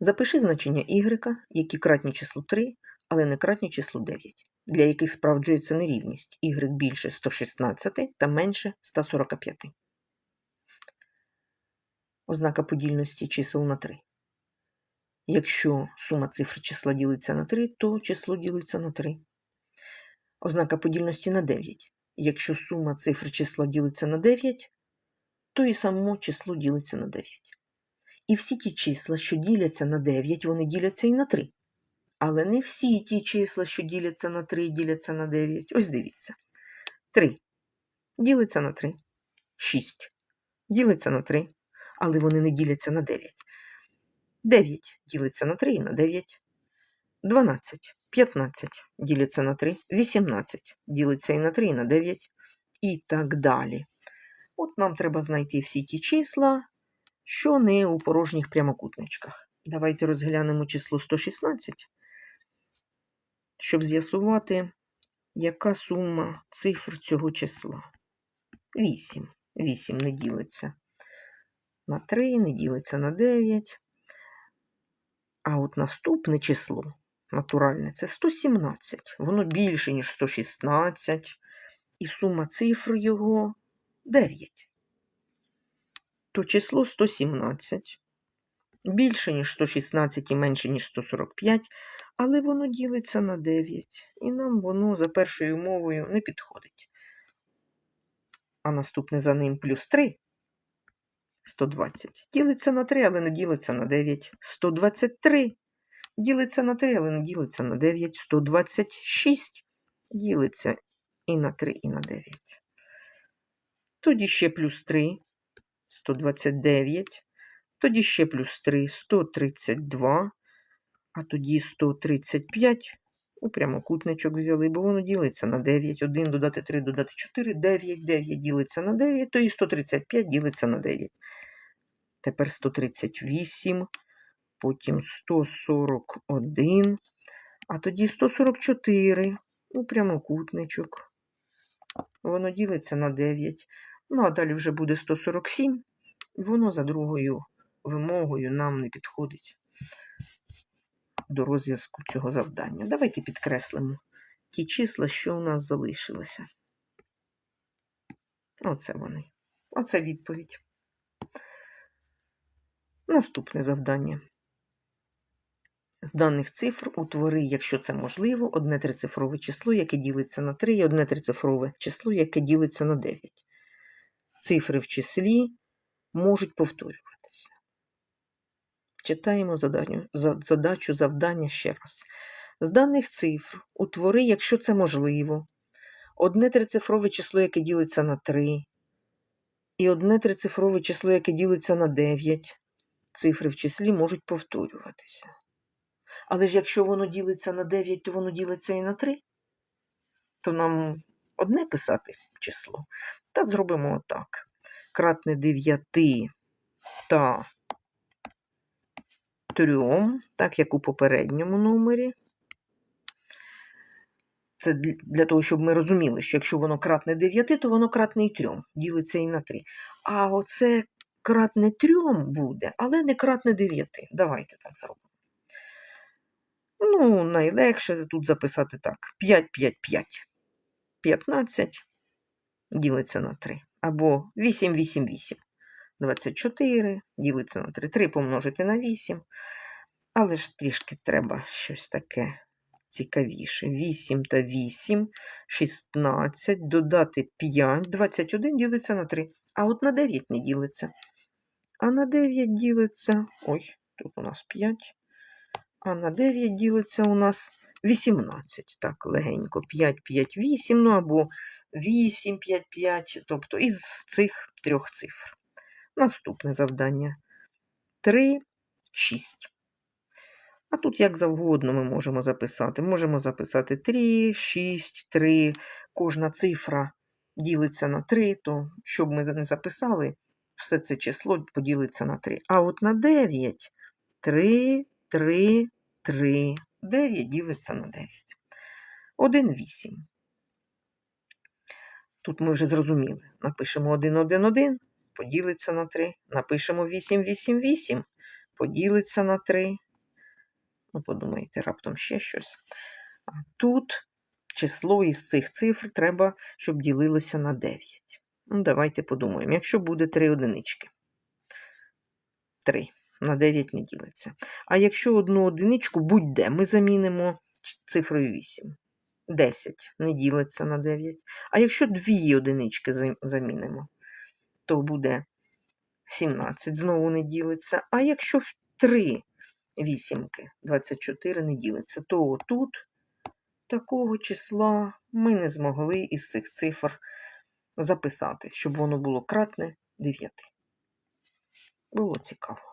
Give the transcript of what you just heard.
Запиши значення y, які кратні числу 3, але не кратні числу 9, для яких справджується нерівність y більше 116 та менше 145. Ознака подільності чисел на 3. Якщо сума цифр числа ділиться на 3, то число ділиться на 3. Ознака подільності на 9. Якщо сума цифр числа ділиться на 9, то і само число ділиться на 9. І всі ті числа, що діляться на 9, вони діляться і на 3. Але не всі ті числа, що діляться на 3, діляться на 9. Ось дивіться. 3 ділиться на 3. 6 ділиться на 3. Але вони не діляться на 9. 9 ділиться на 3 і на 9. 12, 15 ділиться на 3, 18 ділиться і на 3, і на 9, і так далі. От нам треба знайти всі ті числа, що не у порожніх прямокутничках. Давайте розглянемо число 116, щоб з'ясувати, яка сума цифр цього числа. 8. 8 не ділиться на 3, не ділиться на 9. А от наступне число натуральне це 117. Воно більше, ніж 116, і сума цифр його 9. То число 117 більше, ніж 116 і менше, ніж 145, але воно ділиться на 9. І нам воно за першою умовою не підходить. А наступне за ним плюс 3. 120. Ділиться на 3, але не ділиться на 9. 123 ділиться на 3, але не ділиться на 9. 126 ділиться і на 3, і на 9. Тоді ще плюс 3, 129. Тоді ще плюс 3, 132. А тоді 135. У прямокутничок взяли, бо воно ділиться на 9. 1 додати 3, додати 4, 9, 9 ділиться на 9, то і 135 ділиться на 9. Тепер 138, потім 141, а тоді 144 у прямокутничок. Воно ділиться на 9. Ну, а далі вже буде 147. Воно за другою вимогою нам не підходить до розв'язку цього завдання. Давайте підкреслимо ті числа, що у нас залишилися. Оце вони. Оце відповідь. Наступне завдання. З даних цифр утвори, якщо це можливо, одне трицифрове число, яке ділиться на 3, і одне трицифрове число, яке ділиться на 9. Цифри в числі можуть повторюватися. Читаємо задачу, завдання ще раз. З даних цифр утвори, якщо це можливо, одне трицифрове число, яке ділиться на 3, і одне трицифрове число, яке ділиться на 9. Цифри в числі можуть повторюватися. Але ж якщо воно ділиться на 9, то воно ділиться і на 3, то нам одне писати число. Та зробимо отак. Кратне 9 та 3, так як у попередньому номері. Це для того, щоб ми розуміли, що якщо воно кратне 9, то воно кратне і 3, ділиться і на 3. А оце кратне 3 буде, але не кратне 9. Давайте так зробимо. Ну, найлегше тут записати так: 5, 5, 5. 15 ділиться на 3. Або 8, 8, 8. 24 ділиться на 3. 3 помножити на 8. Але ж трішки треба щось таке цікавіше. 8 та 8, 16, додати 5, 21 ділиться на 3. А от на 9 не ділиться. А на 9 ділиться. Ой, тут у нас 5. А на 9 ділиться у нас 18. Так, легенько. 5, 5, 8, ну або 8, 5, 5. Тобто із цих трьох цифр. Наступне завдання. 3, 6. А тут як завгодно ми можемо записати. Можемо записати 3, 6, 3. Кожна цифра ділиться на 3, то щоб ми не записали, все це число поділиться на 3. А от на 9 3, 3, 3. 9 ділиться на 9. 1, 8. Тут ми вже зрозуміли. Напишемо 1, 1, 1, поділиться на 3. Напишемо 8, 8, 8, поділиться на 3. Ну, подумайте, раптом ще щось. Тут число із цих цифр треба, щоб ділилося на 9. Ну, давайте подумаємо. Якщо буде 3 одинички. 3 на 9 не ділиться. А якщо одну одиничку будь-де, ми замінимо цифрою 8. 10 не ділиться на 9. А якщо дві одинички замінимо, то буде 17 знову не ділиться. А якщо в 3 вісімки 24 не ділиться, то отут такого числа ми не змогли із цих цифр записати, щоб воно було кратне 9. Було цікаво.